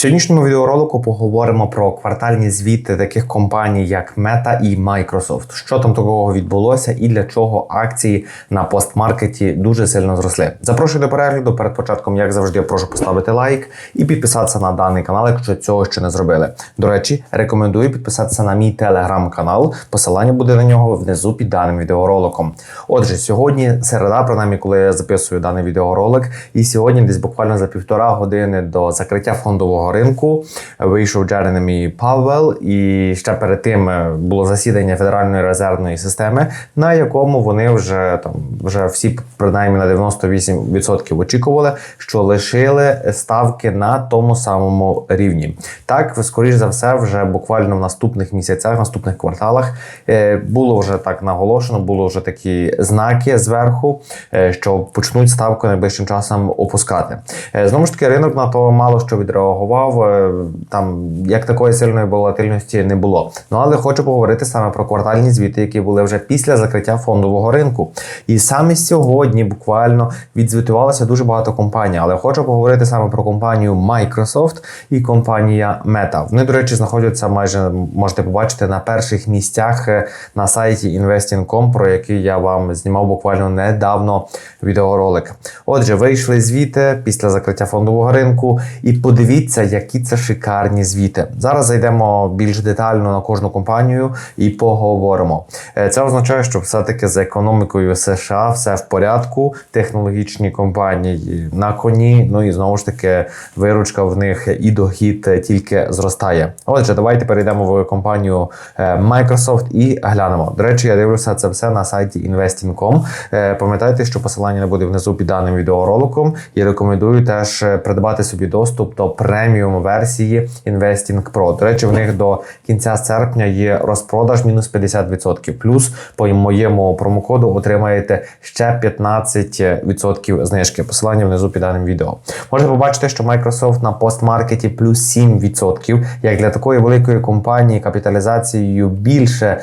сьогоднішньому відеоролику поговоримо про квартальні звіти таких компаній, як Meta і Microsoft. Що там такого відбулося і для чого акції на постмаркеті дуже сильно зросли. Запрошую до перегляду. Перед початком, як завжди, прошу поставити лайк і підписатися на даний канал, якщо цього ще не зробили. До речі, рекомендую підписатися на мій телеграм-канал. Посилання буде на нього внизу під даним відеороликом. Отже, сьогодні середа, принаймні, коли я записую даний відеоролик, і сьогодні, десь буквально за півтора години до закриття фондового ринку вийшов Джеремі Павел, і ще перед тим е, було засідання Федеральної резервної системи, на якому вони вже там вже всі принаймні на 98% очікували, що лишили ставки на тому самому рівні. Так, скоріш за все, вже буквально в наступних місяцях, наступних кварталах е, було вже так наголошено, було вже такі знаки зверху, е, що почнуть ставку найближчим часом опускати. Знову ж таки, ринок на то мало що відреагував працював, е, там як такої сильної волатильності не було. Ну але хочу поговорити саме про квартальні звіти, які були вже після закриття фондового ринку. І саме сьогодні буквально відзвітувалося дуже багато компаній. Але хочу поговорити саме про компанію Microsoft і компанія Meta. Вони, до речі, знаходяться майже можете побачити на перших місцях е, на сайті Investing.com, про який я вам знімав буквально недавно відеоролик. Отже, вийшли звіти після закриття фондового ринку, і подивіться, які це шикарні звіти. Зараз зайдемо більш детально на кожну компанію і поговоримо. Е, це означає, що все-таки з економікою США все в порядку. Технологічні компанії на коні. Ну і знову ж таки, виручка в них і дохід тільки зростає. Отже, давайте перейдемо в компанію е, Microsoft і глянемо. До речі, я дивлюся це все на сайті investing.com. Е, пам'ятайте, що посилання буде внизу під даним відеороликом, і рекомендую теж придбати собі доступ до преміум преміум версії Investing Pro. До речі, в них до кінця серпня є розпродаж мінус 50%. Плюс по моєму промокоду отримаєте ще 15% знижки. Посилання внизу під даним відео. Можете побачити, що Microsoft на постмаркеті плюс 7%. Як для такої великої компанії капіталізацією більше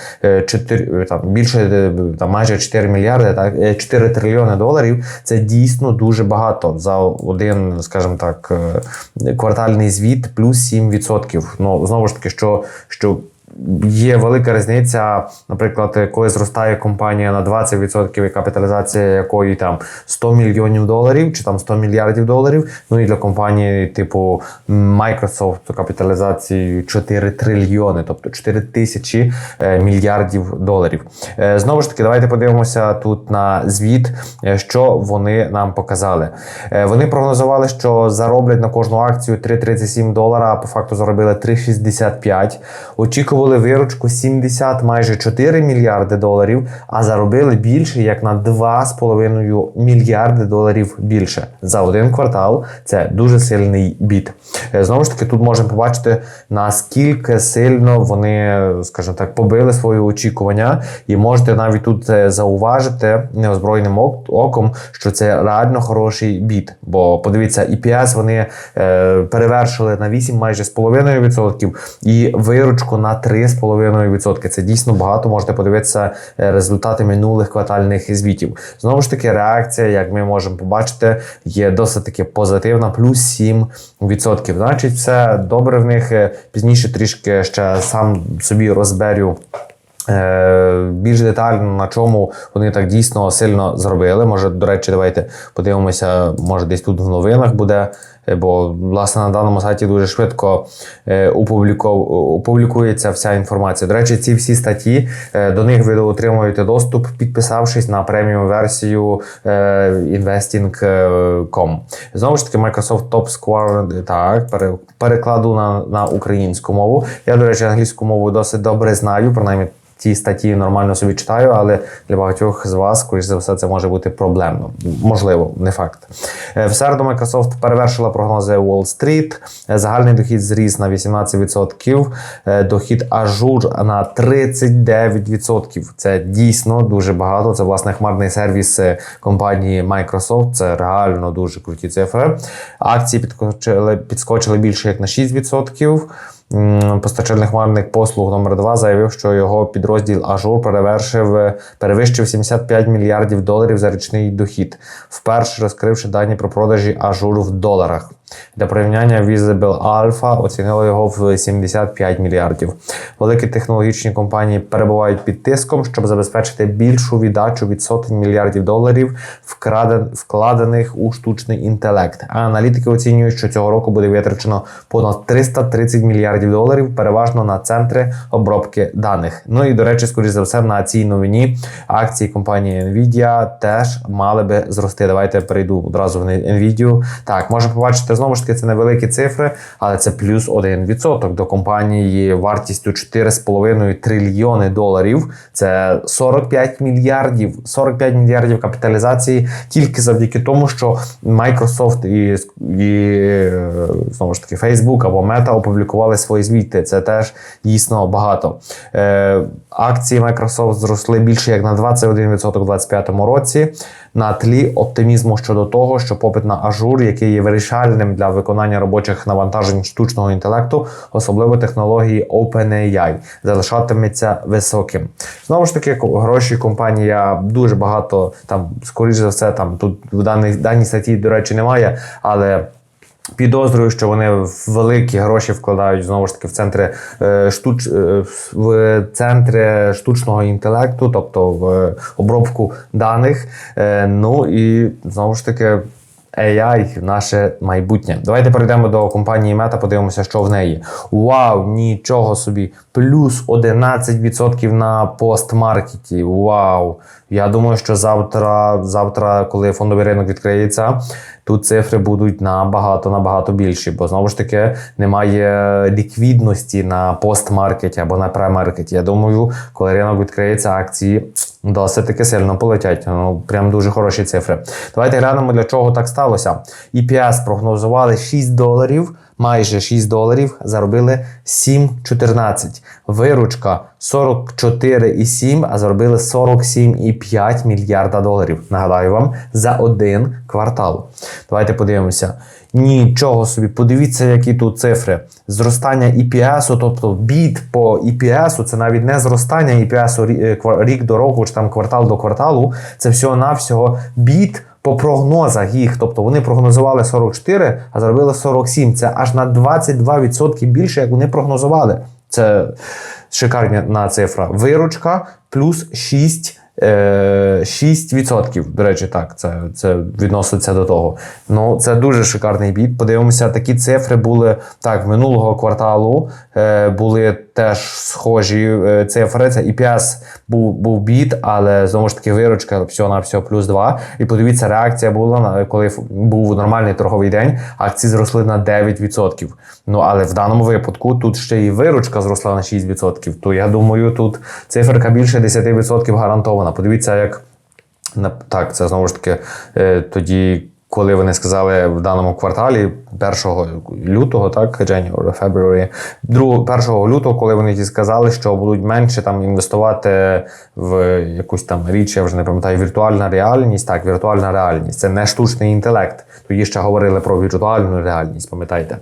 4, е, там більше е, там майже 4 мільярди, так 4 е, трильйони доларів. Це дійсно дуже багато за один, скажімо так, квартальний звіт плюс 7%. Ну знову ж таки, що що Є велика різниця, наприклад, коли зростає компанія на 20% і капіталізація якої там 100 мільйонів доларів чи там 100 мільярдів доларів. Ну і для компанії типу Microsoft капіталізацією 4 трильйони, тобто 4 тисячі е, мільярдів доларів. Е, знову ж таки, давайте подивимося тут на звіт, е, що вони нам показали. Вони прогнозували, що зароблять на кожну акцію 3,37 долара, а по факту заробили 3,65. Очікували очікували виручку 70 майже 4 мільярди доларів, а заробили більше як на 2,5 мільярди доларів більше за один квартал. Це дуже сильний біт. Е, знову ж таки, тут можемо побачити наскільки сильно вони, скажімо так, побили свої очікування, і можете навіть тут е, зауважити неозброєним оком, що це реально хороший біт. Бо подивіться, EPS вони е, перевершили на 8 майже з половиною відсотків і виручку на 3 3,5%. Це дійсно багато. Можете подивитися е, результати минулих квартальних звітів. Знову ж таки, реакція, як ми можемо побачити, є досить таки позитивна, плюс 7%. Значить, все добре в них е, пізніше трішки ще сам собі розберю. Е, більш детально на чому вони так дійсно сильно зробили. Може, до речі, давайте подивимося, може десь тут в новинах буде Е, бо власне на даному сайті дуже швидко е, опублікується вся інформація. До речі, ці всі статті до них ви отримуєте доступ, підписавшись на преміум версію investing.com. Знову ж таки, Microsoft Top Square, так, перекладу на, на українську мову. Я, до речі, англійську мову досить добре знаю, принаймні ці статті нормально собі читаю, але для багатьох з вас, скоріш за все, це може бути проблемно. Можливо, не факт. Е, в середу Microsoft перевершила прогнози Wall Street. Е, загальний дохід зріс на 18%, е, дохід ажур на 39%. Це дійсно дуже багато. Це власне хмарний сервіс компанії Microsoft. Це реально дуже круті цифри. Акції підскочили більше як на 6%. Постачальник хмарних послуг номер 2 заявив, що його підрозділ Ажур перевершив перевищив 75 мільярдів доларів за річний дохід, вперше розкривши дані про продажі Ажур в доларах. Для порівняння Visible Alpha оцінило його в 75 мільярдів. Великі технологічні компанії перебувають під тиском, щоб забезпечити більшу віддачу від сотень мільярдів доларів, вкладених у штучний інтелект. А аналітики оцінюють, що цього року буде витрачено понад 330 мільярдів доларів, переважно на центри обробки даних. Ну і до речі, скоріш за все, на цій новині акції компанії Nvidia теж мали би зрости. Давайте перейду одразу в Nvidia. Так, можна побачити знову ж таки це невеликі цифри, але це плюс 1% до компанії вартістю 4,5 трильйони доларів. Це 45 мільярдів, 45 мільярдів капіталізації тільки завдяки тому, що Microsoft і, і е, знову ж таки Facebook або Meta опублікували свої звіти. Це теж дійсно багато. Е, акції Microsoft зросли більше як на 21% у 2025 році на тлі оптимізму щодо того, що попит на ажур, який є вирішальним для виконання робочих навантажень штучного інтелекту, особливо технології OpenAI, залишатиметься високим. Знову ж таки, гроші компанія дуже багато там, скоріш за все, там тут в даній, даній статті, до речі, немає, але. Підозрюю, що вони великі гроші вкладають знову ж таки в центри е, штуч е, в центри штучного інтелекту, тобто в обробку даних. Е, ну і знову ж таки. AI – наше майбутнє. Давайте перейдемо до компанії Meta, подивимося, що в неї. Вау, нічого собі! Плюс 11% на постмаркеті. Вау! Я думаю, що завтра, завтра, коли фондовий ринок відкриється, тут цифри будуть набагато набагато більші, бо знову ж таки немає ліквідності на постмаркеті або на премаркеті. Я думаю, коли ринок відкриється, акції досить таки сильно полетять. Ну прям дуже хороші цифри. Давайте глянемо, для чого так сталося. EPS прогнозували 6 доларів. Майже 6 доларів заробили 7,14. Виручка 44,7, а заробили 47,5 мільярда доларів. Нагадаю вам, за один квартал. Давайте подивимося. Нічого собі, подивіться, які тут цифри. Зростання EPS, тобто біт по EPS, це навіть не зростання EPS е, рік до року чи там квартал до кварталу. Це всього-навсього біт по прогнозах їх. Тобто вони прогнозували 44, а зробили 47. Це аж на 22% більше, як вони прогнозували. Це шикарна цифра. Виручка плюс 6. Е, 6%. До речі, так, це, це відноситься до того. Ну, це дуже шикарний біт. Подивимося, такі цифри були так, минулого кварталу е, були теж схожі е, цифри. Це EPS був, був біт, але знову ж таки виручка всього на всього плюс 2. І подивіться, реакція була на- коли був нормальний торговий день, акції зросли на 9%. Ну але в даному випадку тут ще і виручка зросла на 6%. То я думаю, тут циферка більше 10% гарантована. Подивіться, як Так, це знову ж таки е, тоді, коли вони сказали в даному кварталі 1 лютого, так, January, February, 2, 1 лютого, коли вони ті сказали, що будуть менше там інвестувати в якусь там річ, я вже не пам'ятаю, віртуальна реальність. Так, віртуальна реальність. Це не штучний інтелект. Тоді ще говорили про віртуальну реальність, пам'ятаєте?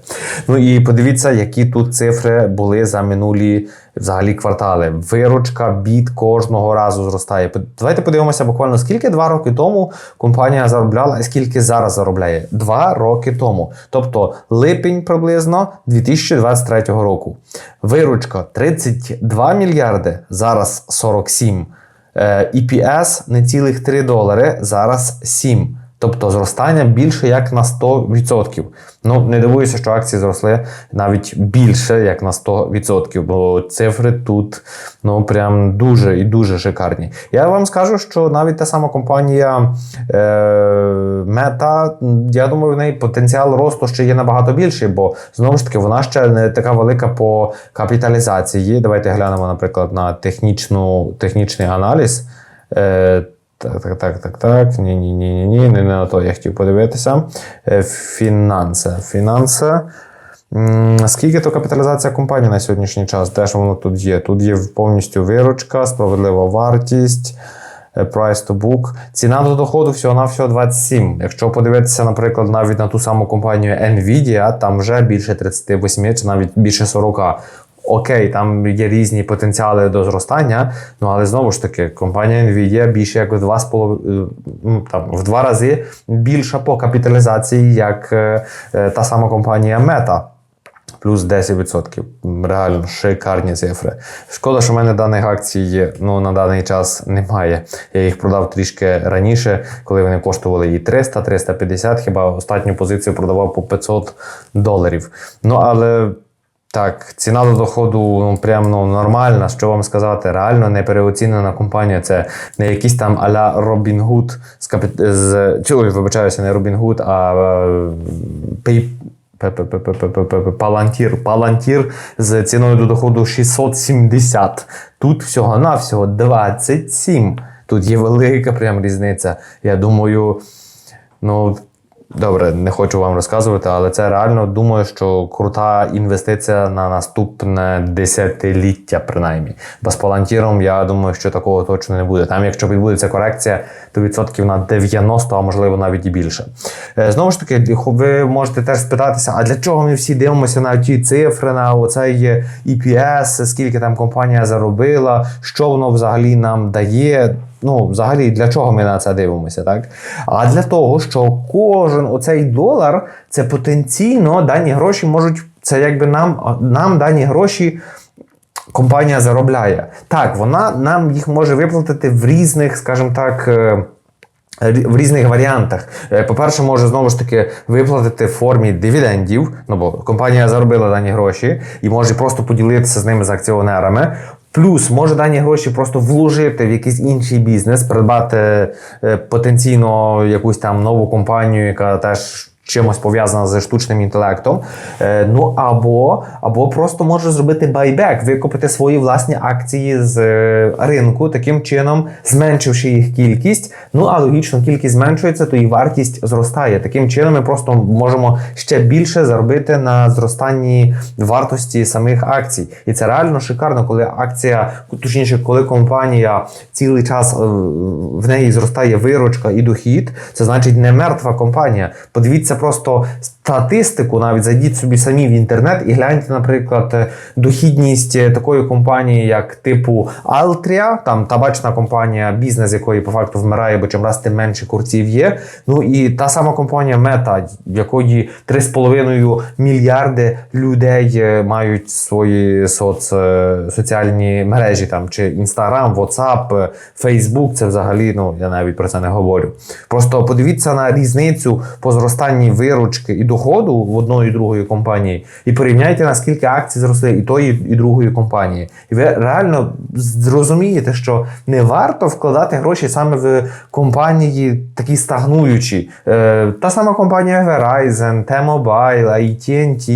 Ну і подивіться, які тут цифри були за минулі взагалі квартали. Виручка біт кожного разу зростає. Давайте подивимося буквально скільки два роки тому компанія заробляла, і скільки зараз заробляє. Два роки тому. Тобто липень приблизно 2023 року. Виручка 32 мільярди, зараз 47. Е, EPS не цілих 3 долари, зараз 7. Тобто зростання більше як на 100%. Ну, не дивуюся, що акції зросли навіть більше як на 100%, бо цифри тут ну прям дуже і дуже шикарні. Я вам скажу, що навіть та сама компанія е, Meta, я думаю, в неї потенціал росту ще є набагато більший, бо знову ж таки вона ще не така велика по капіталізації. Давайте глянемо, наприклад, на технічну, технічний аналіз. Е, так, так, так, так, так. Ні, ні, ні, ні, ні, не на то я хотів подивитися. Е, Фінанси. Фінанси. Скільки то капіталізація компанії на сьогоднішній час? Де ж воно тут є? Тут є повністю виручка, справедлива вартість. е, Price to book. Ціна до доходу всього-навсього 27. Якщо подивитися, наприклад, навіть на ту саму компанію Nvidia, там вже більше 38 чи навіть більше 40. Окей, там є різні потенціали до зростання. Ну але знову ж таки, компанія Nvidia більше як в два з е, там в два рази більша по капіталізації, як е, е, та сама компанія Meta. Плюс 10%. Реально шикарні цифри. Шкода, що в мене даних акцій ну, на даний час немає. Я їх продав трішки раніше, коли вони коштували і 300, 350, хіба останню позицію продавав по 500 доларів. Ну, але так, ціна до доходу ну, прям ну, нормальна. Що вам сказати? Реально не переоцінена компанія. Це не якийсь там а-ля Hood з капі... з чи, вибачаюся, не Hood, а Pay... Палантір. Палантір з ціною до доходу 670. Тут всього-навсього 27. Тут є велика прям різниця. Я думаю, ну. Добре, не хочу вам розказувати, але це реально думаю, що крута інвестиція на наступне десятиліття, принаймні. Бо з Палантіром, я думаю, що такого точно не буде. Там, якщо відбудеться корекція, то відсотків на 90, а можливо навіть і більше. Е, Знову ж таки, ви можете теж спитатися, а для чого ми всі дивимося на ті цифри, на оцей EPS, скільки там компанія заробила, що воно взагалі нам дає. Ну, взагалі, для чого ми на це дивимося, так? А для того, що кожен оцей долар це потенційно дані гроші можуть. Це якби нам, нам дані гроші компанія заробляє. Так, вона нам їх може виплатити в різних, скажімо так. е, В різних варіантах. Е, По-перше, може знову ж таки виплатити в формі дивідендів, ну бо компанія заробила дані гроші і може просто поділитися з ними з акціонерами. Плюс може дані гроші просто вложити в якийсь інший бізнес, придбати е, потенційно якусь там нову компанію, яка теж чимось пов'язана з штучним інтелектом. Е, ну або, або просто може зробити байбек, викупити свої власні акції з е, ринку, таким чином зменшивши їх кількість. Ну а логічно, кількість зменшується, то і вартість зростає. Таким чином ми просто можемо ще більше заробити на зростанні вартості самих акцій. І це реально шикарно, коли акція, точніше, коли компанія цілий час е, в неї зростає виручка і дохід, це значить не мертва компанія. Подивіться просто статистику, навіть зайдіть собі самі в інтернет і гляньте, наприклад, е, дохідність е, такої компанії, як типу Altria, там табачна компанія, бізнес якої по факту вмирає, бо чим раз тим менше курців є. Ну і та сама компанія Meta, в якої 3,5 мільярди людей е, мають свої соц, соціальні мережі, там чи Instagram, WhatsApp, Facebook, це взагалі, ну я навіть про це не говорю. Просто подивіться на різницю по зростанні виручки і доходу в одної і другої компанії, і порівняйте, наскільки акції зросли і тої, і другої компанії. І ви реально зрозумієте, що не варто вкладати гроші саме в компанії такі стагнуючі. Е, та сама компанія Verizon, T-Mobile, AT&T,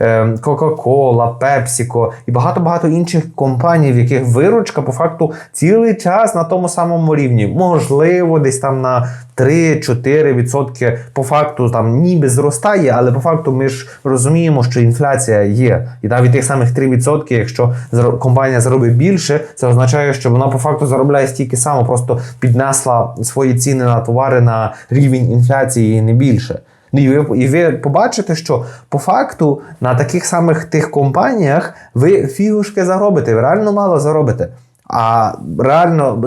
е, Coca-Cola, PepsiCo і багато-багато інших компаній, в яких виручка по факту цілий час на тому самому рівні. Можливо, десь там на 3-4% по факту там ніби зростає, але по факту ми ж розуміємо, що інфляція є. І навіть тих самих 3%, якщо компанія заробить більше, це означає, що вона по факту заробляє стільки само, просто піднесла свої ціни на товари на рівень інфляції і не більше. Ну, І ви, і ви побачите, що по факту на таких самих тих компаніях ви фігушки заробите, ви реально мало заробите. А реально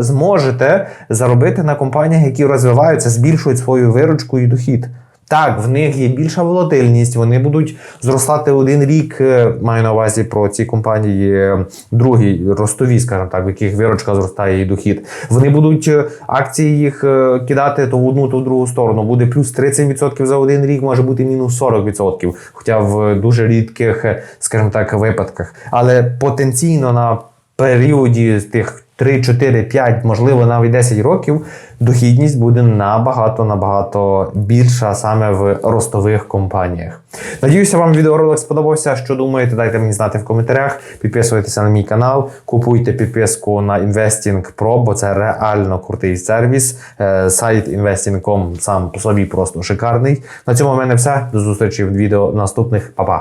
зможете заробити на компаніях, які розвиваються, збільшують свою виручку і дохід. Так, в них є більша волатильність, вони будуть зростати один рік. е, Маю на увазі про ці компанії, е, другі ростові, скажімо так, в яких виручка зростає і дохід. Вони будуть е, акції їх кидати то в одну, то в другу сторону. Буде плюс 30% за один рік, може бути мінус 40%, хоча в дуже рідких, скажімо так, випадках. Але потенційно на періоді тих 3, 4, 5, можливо, навіть 10 років, дохідність буде набагато набагато більша саме в ростових компаніях. Надіюся, вам відеоролик сподобався. Що думаєте, дайте мені знати в коментарях. Підписуйтеся на мій канал, купуйте підписку на Investing Pro, бо це реально крутий сервіс. Е, Сайт investing.com сам по собі просто шикарний. На цьому в мене все. До зустрічі в відео наступних. Па-па!